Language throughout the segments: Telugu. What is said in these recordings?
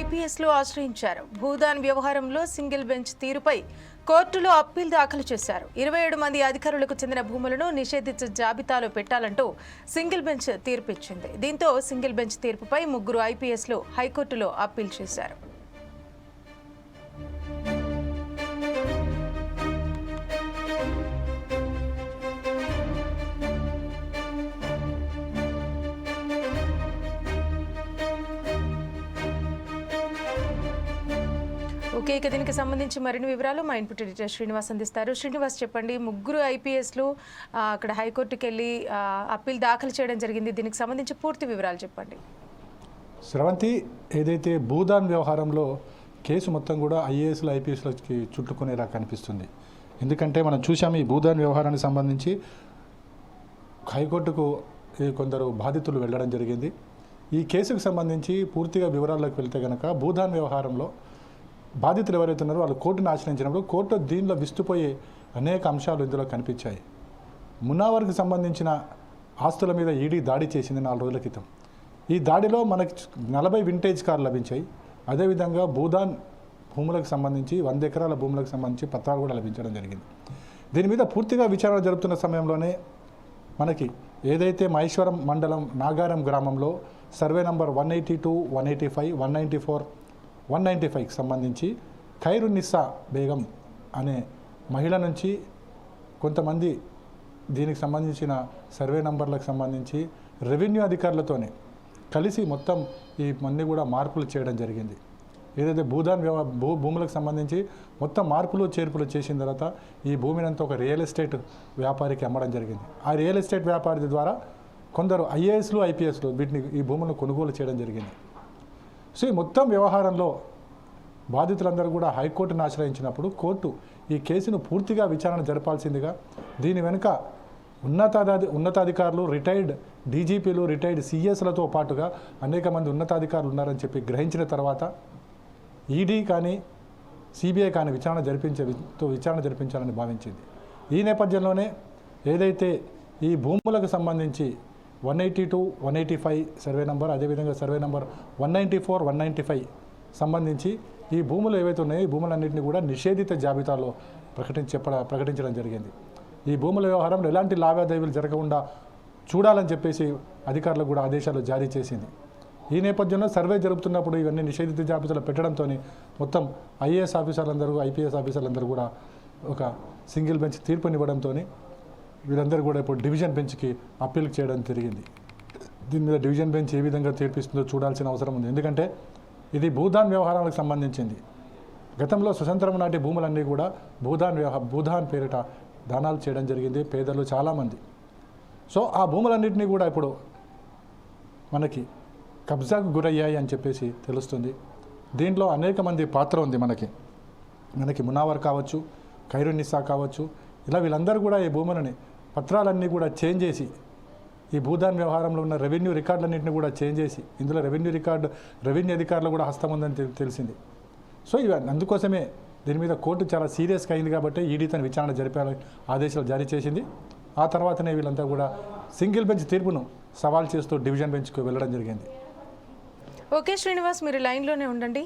ఐపీఎస్లు ఆశ్రయించారు. భూదాన్ వ్యవహారంలో సింగిల్ బెంచ్ తీరుపై కోర్టులో అప్పీల్ దాఖలు చేశారు. ఇరవై ఏడు మంది అధికారులకు చెందిన భూములను నిషేధిత జాబితాలో పెట్టాలంటూ సింగిల్ బెంచ్ తీర్పు ఇచ్చింది దీంతో సింగిల్ బెంచ్ తీర్పుపై ముగ్గురు ఐపీఎస్లు హైకోర్టులో అప్పీల్ చేశారు. ఓకే ఇక దీనికి సంబంధించి మరిన్ని వివరాలు మా ఇన్పుట్ ఎడిటర్ శ్రీనివాస్ అందిస్తారు. శ్రీనివాస్ చెప్పండి ముగ్గురు ఐపీఎస్లు అక్కడ హైకోర్టుకి వెళ్ళి అప్పీల్ దాఖలు చేయడం జరిగింది. దీనికి సంబంధించి పూర్తి వివరాలు చెప్పండి. స్రవంతి ఏదైతే భూదాన్ వ్యవహారంలో కేసు మొత్తం కూడా ఐఏఎస్లు ఐపీఎస్లకి చుట్టుకునేలా కనిపిస్తుంది. ఎందుకంటే మనం చూసాము ఈ భూదాన్ వ్యవహారానికి సంబంధించి హైకోర్టుకు కొందరు బాధితులు వెళ్ళడం జరిగింది. ఈ కేసుకు సంబంధించి పూర్తిగా వివరాల్లోకి వెళ్తే కనుక భూదాన్ వ్యవహారంలో బాధితులు ఎవరైతే ఉన్నారో వాళ్ళు కోర్టును ఆశ్రయించినప్పుడు కోర్టు దీనిలో విస్తుపోయే అనేక అంశాలు ఇందులో కనిపించాయి. మునావర్కి సంబంధించిన ఆస్తుల మీద ఈడీ దాడి చేసింది నాలుగు రోజుల క్రితం. ఈ దాడిలో మనకి నలభై వింటేజ్ కార్లు లభించాయి. అదేవిధంగా భూదాన్ భూములకు సంబంధించి వంద ఎకరాల భూములకు సంబంధించి పత్రాలు కూడా లభించడం జరిగింది. దీని మీద పూర్తిగా విచారణ జరుపుతున్న సమయంలోనే మనకి ఏదైతే మహేశ్వరం మండలం నాగారం గ్రామంలో survey number one eighty two one eighty five one ninety four one ninety ఫైవ్కి సంబంధించి ఖైరునిస్సా బేగం అనే మహిళ నుంచి కొంతమంది దీనికి సంబంధించిన సర్వే నంబర్లకు సంబంధించి రెవెన్యూ అధికారులతోనే కలిసి మొత్తం ఈ మంది కూడా మార్పులు చేయడం జరిగింది. ఏదైతే భూదాన్ వ్యవ భూ భూములకు సంబంధించి మొత్తం మార్పులు చేర్పులు చేసిన తర్వాత ఈ భూమిని అంతా ఒక రియల్ ఎస్టేట్ వ్యాపారికి అమ్మడం జరిగింది. ఆ రియల్ ఎస్టేట్ వ్యాపారి ద్వారా కొందరు ఐఏఎస్లు ఐపీఎస్లు వీటిని ఈ భూములను కొనుగోలు చేయడం జరిగింది. సో ఈ మొత్తం వ్యవహారంలో బాధితులందరూ కూడా హైకోర్టును ఆశ్రయించినప్పుడు కోర్టు ఈ కేసును పూర్తిగా విచారణ జరపాల్సిందిగా దీని వెనుక ఉన్నతాధి ఉన్నతాధికారులు రిటైర్డ్ డీజీపీలు రిటైర్డ్ సీఎస్లతో పాటుగా అనేక మంది ఉన్నతాధికారులు ఉన్నారని చెప్పి గ్రహించిన తర్వాత ఈడీ కానీ సిబిఐ కానీ విచారణ జరిపించే తో విచారణ జరిపించాలని భావించింది. ఈ నేపథ్యంలోనే ఏదైతే ఈ భూములకు సంబంధించి one eighty two one eighty five survey number అదేవిధంగా survey number one ninety four one ninety five సంబంధించి ఈ భూములు ఏవైతే ఉన్నాయో ఈ భూములన్నింటినీ కూడా నిషేధిత జాబితాలో ప్రకటించ ప్రకటించడం జరిగింది. ఈ భూముల వ్యవహారంలో ఎలాంటి లావాదేవీలు జరగకుండా చూడాలని చెప్పేసి అధికారులకు కూడా ఆదేశాలు జారీ చేసింది. ఈ నేపథ్యంలో సర్వే జరుపుతున్నప్పుడు ఇవన్నీ నిషేధిత జాబితాలో పెట్టడంతో మొత్తం ఐఏఎస్ ఆఫీసర్లందరూ ఐపీఎస్ ఆఫీసర్లందరూ కూడా ఒక సింగిల్ బెంచ్ తీర్పునివ్వడంతో వీళ్ళందరూ కూడా ఇప్పుడు డివిజన్ బెంచ్కి అప్పీల్ చేయడం జరిగింది. దీని మీద డివిజన్ బెంచ్ ఏ విధంగా తీర్పిస్తుందో చూడాల్సిన అవసరం ఉంది. ఎందుకంటే ఇది భూదాన్ వ్యవహారాలకు సంబంధించింది. గతంలో స్వతంత్రం నాటి భూములన్నీ కూడా భూదాన్ వ్యవహ భూదాన్ పేరిట దానాలు చేయడం జరిగింది పేదలు చాలామంది. సో ఆ భూములన్నింటినీ కూడా ఇప్పుడు మనకి కబ్జాకు గురయ్యాయి అని చెప్పేసి తెలుస్తుంది. దీంట్లో అనేక మంది పాత్ర ఉంది మనకి. మనకి మునావర్ కావచ్చు ఖైరునిస్సా కావచ్చు ఇలా వీళ్ళందరూ కూడా ఈ భూములని పత్రాలన్నీ కూడా చేంజ్ చేసి ఈ భూదాన్ వ్యవహారంలో ఉన్న రెవెన్యూ రికార్డులన్నింటినీ కూడా చేంజ్ చేసి ఇందులో రెవెన్యూ రికార్డు రెవెన్యూ అధికారులు కూడా హస్తం ఉందని తెలిసింది. సో ఇవి అందుకోసమే దీని మీద కోర్టు చాలా సీరియస్గా అయింది కాబట్టి ఈడీ తన విచారణ జరిపాలని ఆదేశాలు జారీ చేసింది. ఆ తర్వాతనే వీళ్ళంతా కూడా సింగిల్ బెంచ్ తీర్పును సవాల్ చేస్తూ డివిజన్ బెంచ్కు వెళ్ళడం జరిగింది. ఓకే శ్రీనివాస్ మీరు లైన్లోనే ఉండండి.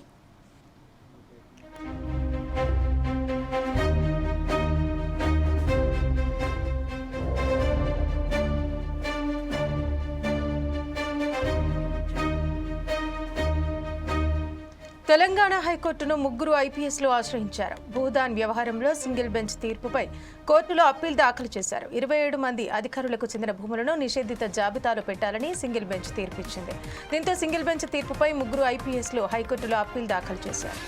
తెలంగాణ హైకోర్టును ముగ్గురు ఐపీఎస్లు ఆశ్రయించారు. భూదాన్ వ్యవహారంలో సింగిల్ బెంచ్ తీర్పుపై కోర్టులో అప్పీల్ దాఖలు చేశారు. ఇరవై ఏడు మంది అధికారులకు చెందిన భూములను నిషేధిత జాబితాలో పెట్టాలని సింగిల్ బెంచ్ తీర్పిచ్చింది. దీంతో సింగిల్ బెంచ్ తీర్పుపై ముగ్గురు ఐపీఎస్లు హైకోర్టులో అప్పీల్ దాఖలు చేశారు.